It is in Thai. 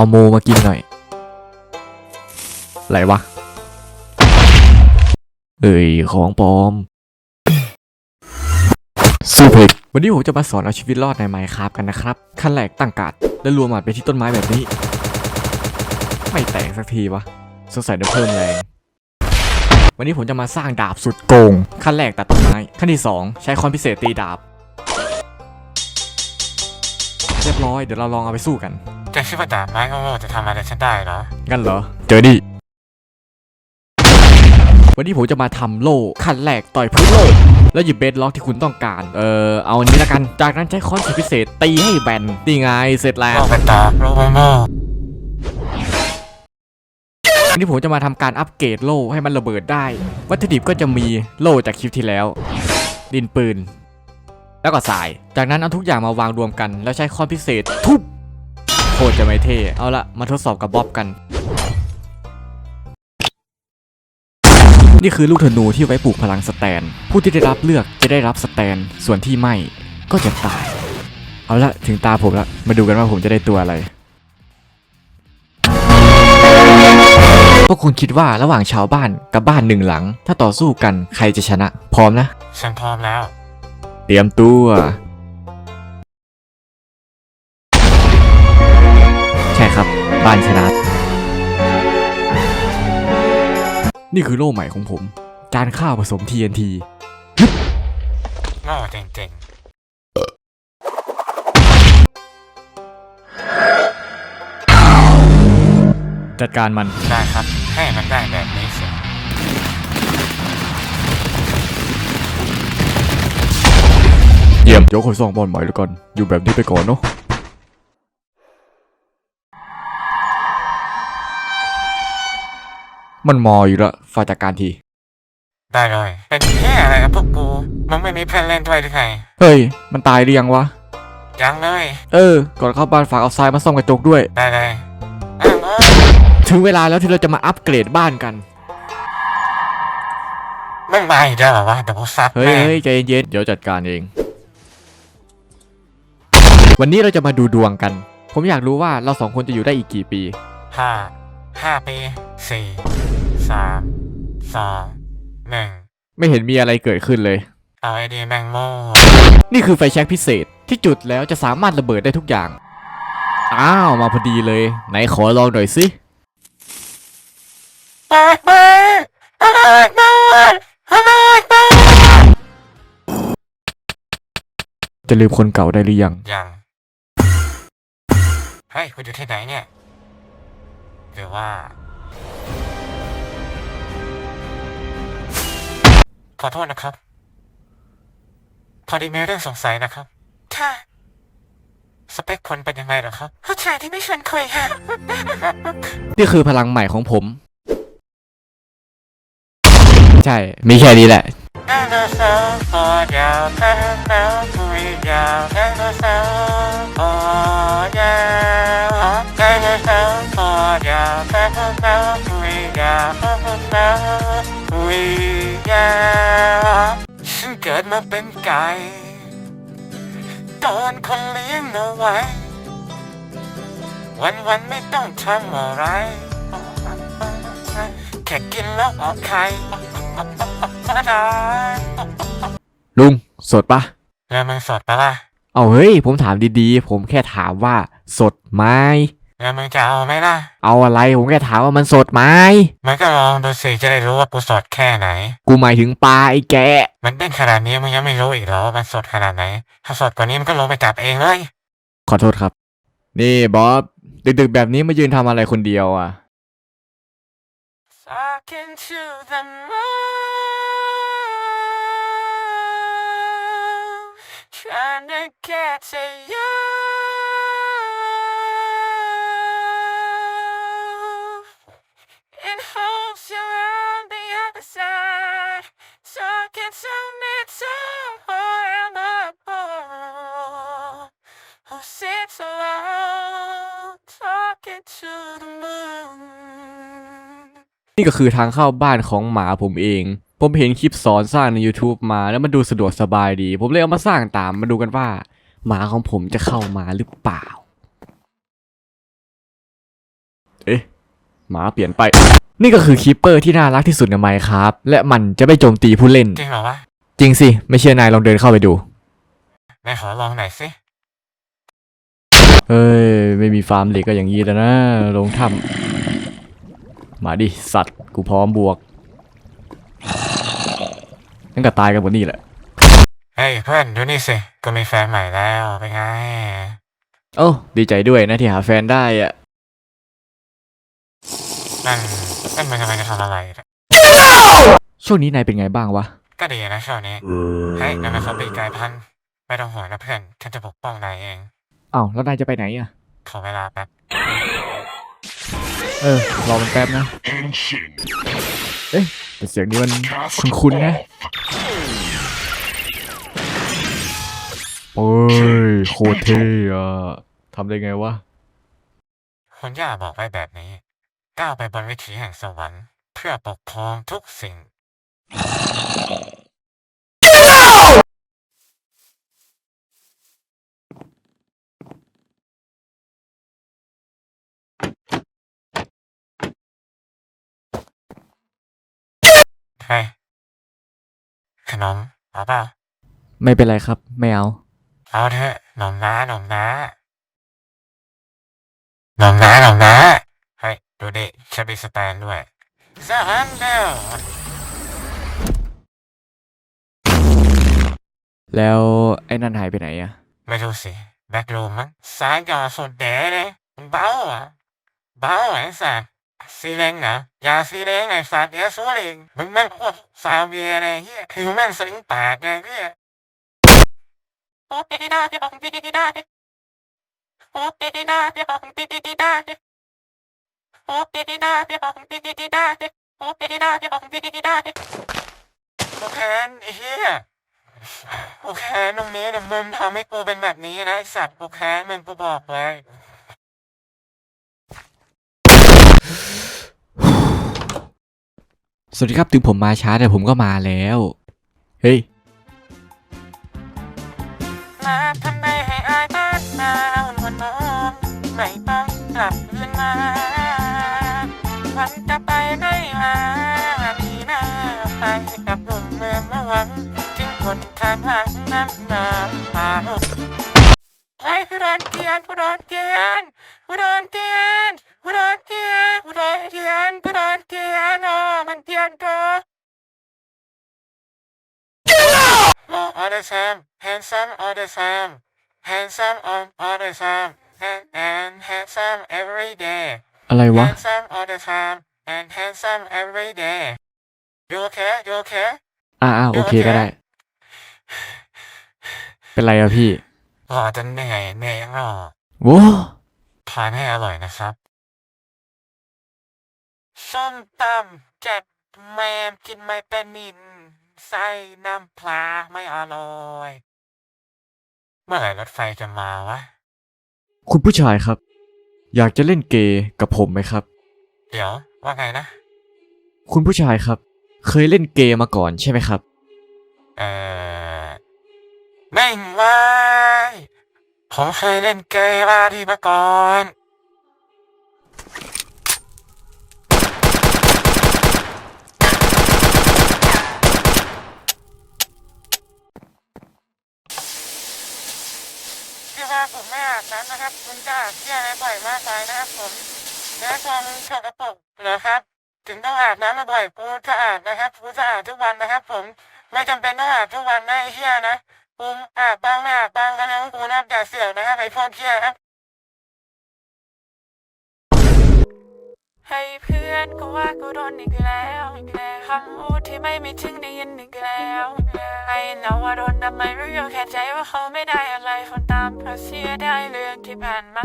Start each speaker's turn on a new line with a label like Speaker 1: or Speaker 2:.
Speaker 1: เอาโมมากินหน่อยอะไรวะ เอ้ยของปลอมซูเปกวันนี้ผมจะมาสอนเอาชีวิตรอดในไมค์ครับกันนะครับ ขั้นแรกตั้งการ์ดแล้วรวมมันไปที่ต้นไม้แบบนี้ ไม่แตกสักทีวะสงสัยจะเพิ่มแรง วันนี้ผมจะมาสร้างดาบสุดโกง ขั้นแรกตัดต้นไม้ ขั้นที่ 2 ใช้คอนพิเศษตีดาบ เรียบร้อย เดี๋ยวเราลองเอาไปสู้กัน
Speaker 2: จะคิดว่าดาบไม้โง่ๆจะทำอะไรฉันได้เหรอ
Speaker 1: งั้นเหรอ เจอดิ วันนี้ผมจะมาทำโล่ขั้นแรกต่อยพื้นโล่แล้วหยิบเบสล็อกที่คุณต้องการ เออเอาอันนี้ละกัน จากนั้นใช้คอนสุดพิเศษตีให้แบนนี่ไงเสร็จแล้ว
Speaker 2: โง่เป็นดาบโง่โง่
Speaker 1: วันนี้ผมจะมาทำการอัปเกรดโล่ให้มันระเบิดได้ วัตถุดิบก็จะมีโล่จากคลิปที่แล้ว ดินปืน แล้วก็สาย จากนั้นเอาทุกอย่างมาวางรวมกันแล้วใช้คอนพิเศษ ทุบโคตรจะไม่เท่ เอาละมาทดสอบกับบ๊อบกัน นี่คือลูกธนูที่ไว้ปลูกพลังสแตน ผู้ที่ได้รับเลือกจะได้รับสแตน ส่วนที่ไม่ก็จะตาย เอาละถึงตาผมละ มาดูกันว่าผมจะได้ตัวอะไร พวกคุณคิดว่าระหว่างชาวบ้านกับบ้านหนึ่งหลัง ถ้าต่อสู้กันใครจะชนะ พร้อมนะ
Speaker 2: ฉันพร้อมแล้ว
Speaker 1: ตรียมตัว ใช่ครับ บ้านชนะ นี่คือโล่ใหม่ของผม จานข้าวผสม TNT
Speaker 2: โง่จริง
Speaker 1: จัดการมัน
Speaker 2: ๆได้ครับ ให้มันได้แบบนี้สิ
Speaker 1: ยี่ยมเดี๋ยวคอยส่องบอลใหม่แล้วกัน อยู่แบบนี้ไปก่อนเนาะมันมออยู่ละฝากจัดการที
Speaker 2: ได้เลย เป็นแค่อะไรกับพวกกู มึงไม่มีเพื่อนเล่นด้วยหรือไง
Speaker 1: เฮ้ย มันตายหรือยังวะ
Speaker 2: ยังเลย
Speaker 1: เออ ก่อนเข้าบ้านฝากเอาทรายมาซ่อมกระจกด้วย
Speaker 2: ได้เลยอ้าวเอ้ย
Speaker 1: ถึงเวลาแล้วที่เราจะมาอัปเกรดบ้านกัน
Speaker 2: มึงมาอีกแล้วเหรอวะเดี๋ยวกูซัด
Speaker 1: เฮ้ย
Speaker 2: แม่ง
Speaker 1: เฮ้ยใจเย็นๆเดี๋ยวจัดการเอง วันนี้เราจะมาดูดวงกัน ผมอยากรู้ว่าเราสองคนจะอยู่ได้อีกกี่ปี
Speaker 2: ห้าห้าปีสี่สามสองหนึ่ง
Speaker 1: ไม่เห็นมีอะไรเกิดขึ้นเลย
Speaker 2: เอาไอเดียแมงโม่
Speaker 1: นี่คือไฟแช็กพิเศษที่จุดแล้วจะสามารถระเบิดได้ทุกอย่าง อ้าว มาพอดีเลย ไหนขอลองหน่อยสิ
Speaker 2: ปากมาอะไรมาอะไรมา
Speaker 1: จะลืมคนเก่าได้หรือยัง
Speaker 2: ยัง เฮ้ยคุณอยู่ที่ไหนเนี่ยหรือว่า ขอโทษนะครับ พอดีมีเรื่องสงสัยนะครับ ค่ะสเปคคนเป็นยังไงเหรอครับผู้ชายที่ไม่ชวนคุยค่ะ
Speaker 1: นี่คือพลังใหม่ของผม ใช่ มีแค่นี้แหละ
Speaker 2: ไดโนเสาร์คอยาวแท้แล้วคุยยาวไดโนเสาร์คอยาวไดโนเสาร์คอยาวแท้แล้วคุยยาวไดโนเสาร์คุยยาว ฉันเกิดมาเป็นไก่โดนคนเลี้ยงเอาไว้ วันวันๆไม่ต้องทำอะไร แค่กินแล้วออกไข่
Speaker 1: ลุง สดปะ
Speaker 2: แล้วมึงสดปะล่ะ
Speaker 1: เอาเฮ้ย ผมถามดีๆ ผมแค่ถามว่าสดไหม
Speaker 2: แล้วมึงจะเอาไหมล่ะ
Speaker 1: เอาอะไร ผมแค่ถามว่ามันสดไหม
Speaker 2: มันก็ลองดูสิจะได้รู้ว่ากูสดแค่ไหน
Speaker 1: กูหมายถึงปลาไอ้แกะ
Speaker 2: มันเด้งขนาดนี้มึงยังไม่รู้อีกเหรอว่ามันสดขนาดไหน ถ้าสดกว่านี้มันก็ลงไปจับเองเลย
Speaker 1: ขอโทษครับ นี่บ๊อบดึกๆแบบนี้มายืนทำอะไรคนเดียวอะ
Speaker 2: Talking to the moon Trying to get to you In hopes you're on the other side Talking to me somewhere on the pole Who sits alone Talking to the moon
Speaker 1: นี่ก็คือทางเข้าบ้านของหมาผมเอง ผมเห็นคลิปสอนสร้างใน YouTube มาแล้วมันดูสะดวกสบายดี ผมเลยเอามาสร้างตามมาดูกันว่า หมาของผมจะเข้ามาหรือเปล่าหมาเปลี่ยนไป นี่ก็คือคีปเปอร์ที่น่ารักที่สุดในไมค์ครับ และมันจะไม่โจมตีผู้เล่น
Speaker 2: จริงเหรอวะ
Speaker 1: จริงสิ ไม่เชื่อนายลองเดินเข้าไปดู
Speaker 2: นายขอลองหน่อยสิ
Speaker 1: เฮ้ย ไม่มีฟาร์มเหล็กก็อย่างนี้แล้วนะ ลงถ้ำมาดิ สัตว์ กูพร้อมบวก นั่นก็ตายกันหมดนี่แหละ
Speaker 2: เฮ้ยเพื่อนดูนี่สิกูมีแฟนใหม่แล้วเป็นไง
Speaker 1: โอ้ดีใจด้วยนะที่หาแฟนได้อะ
Speaker 2: นั่นนั่นมันกำลังจะทำอะไรเนี่ย
Speaker 1: ช่วงนี้นายเป็นไงบ้างวะ
Speaker 2: ก็ดีนะช่วงนี้เฮ้ยนั่นมันเขาปีกกลายพันธุ์ไม่ต้องห่วงนะเพื่อนฉันจะปกป้องนายเอง
Speaker 1: อ้าวแล้วนายจะไปไหนอะ
Speaker 2: ขอเวลาแป๊บ
Speaker 1: เออรอมันแป๊บนะ เอ๊ะแต่เสียงนี้มันคุ้นๆนะ โอ้ยโคตรเท่อะทำได้ไงวะ
Speaker 2: คุณย่าบอกไว้แบบนี้ ก้าวไปบนวิถีแห่งสวรรค์ เพื่อปกครองทุกสิ่ง เฮ้ยขนมเอาเปล่า
Speaker 1: ไม่เป็นไรครับ ไม่เอา
Speaker 2: เอาเถอะหนมน้าหนมน้าหนมน้าหนมน้าเฮ้ยดูดิฉันมีสแตนด้วยสหันเดียว
Speaker 1: แล้วไอ้นั่นหายไปไหนอะ
Speaker 2: ไม่รู้สิแบ็กรูมมั้งสายจอสุดเด๋เลยมันเบาอะเบาไอ้สัตว์ซีเลงเหรออย่าซีเลงไอ้สัตว์เดี๋ยวสู้เองมึงแม่งโคตรซาเวียเลยเฮียคือแม่งสลิงปากไงเฮีย โอ้ปีดีได้ที่บอกปีดีได้โอ้ปีดีได้ที่บอกปีดีได้โอ้ปีดีได้บอกปีดีได้โอ้ปีดีได้ที่บอกปีได้โอเคไอ้เฮียโอเคตรงนี้เนี่ยมึงทำให้กูเป็นแบบนี้นะไอสัตว์โอเคมึงกูบอกเลย
Speaker 1: สวัสดีครับถึงผมมาช้าแต่ผมก็มาแล้ว เฮ้ย
Speaker 2: มาทำไมให้อายบ้านมาเอาหนวดน้องไม่ต้องกลับคืนมาวันจะไปไหนมาดีนะไปกับหนุ่มเมืองหวังถึงคนทางหลังน้ำน้ำตาไอ้ผู้โดนเทียนผู้โดนเทียนผู้โดนเทียนผู้โดนเทียนผู้โดนเทียนผู้โดนเทียนอ๋อมันเทียนก็ Oh, all the time, handsome all the time, handsome on all the time, and, and handsome every day,
Speaker 1: อะไรวะ
Speaker 2: handsome all the time, and handsome every day. You okay? You okay?
Speaker 1: อ่าอ่าโอเคก็ได้ เป็นไรอะพี่
Speaker 2: รอจะเหนื่อยเหนื่อยยังรอ
Speaker 1: โว้
Speaker 2: ทานให้อร่อยนะครับส้มตำเจ็บแมมกินไม่เป็นนิน ใส่น้ำปลาไม่อร่อย เมื่อไหร่รถไฟจะมาวะ
Speaker 1: คุณผู้ชายครับ อยากจะเล่นเกย์กับผมไหมครับ
Speaker 2: เดี๋ยวว่าไงนะ
Speaker 1: คุณผู้ชายครับ เคยเล่นเกย์มาก่อนใช่ไหมครับ
Speaker 2: เออไม่งไว้ผมเคยเล่นเกมมาที่มาก่อน ที่ว่าผมไม่อาบน้ำนะครับ คุณจะอาบเที่ยอะไรบ่อยมากไปนะครับผมเนื้อตัวมันสกปรกเหรอครับ ถึงต้องอาบน้ำบ่อยกูจะอาบนะครับกูจะอาบทุกวันนะครับ ผมไม่จำเป็นต้องอาบทุกวันนะไอ้เที่ยนะกูอาบบ้างไม่อาบบ้างก็แล้วกูนับแต่เสี่ยวนะครับไอ้พวกเที่ยครับ
Speaker 3: ให้เพื่อนก็ว่ากูโดนอีกแล้วอีกแล้วคำพูดที่ไม่มีถึงได้ยินอีกแล้วไอ้เราว่าโดนทำไมรู้อยู่แค่ใจว่าเขาไม่ได้อะไรคนตามเพราะเสียได้เรื่องที่ผ่านมา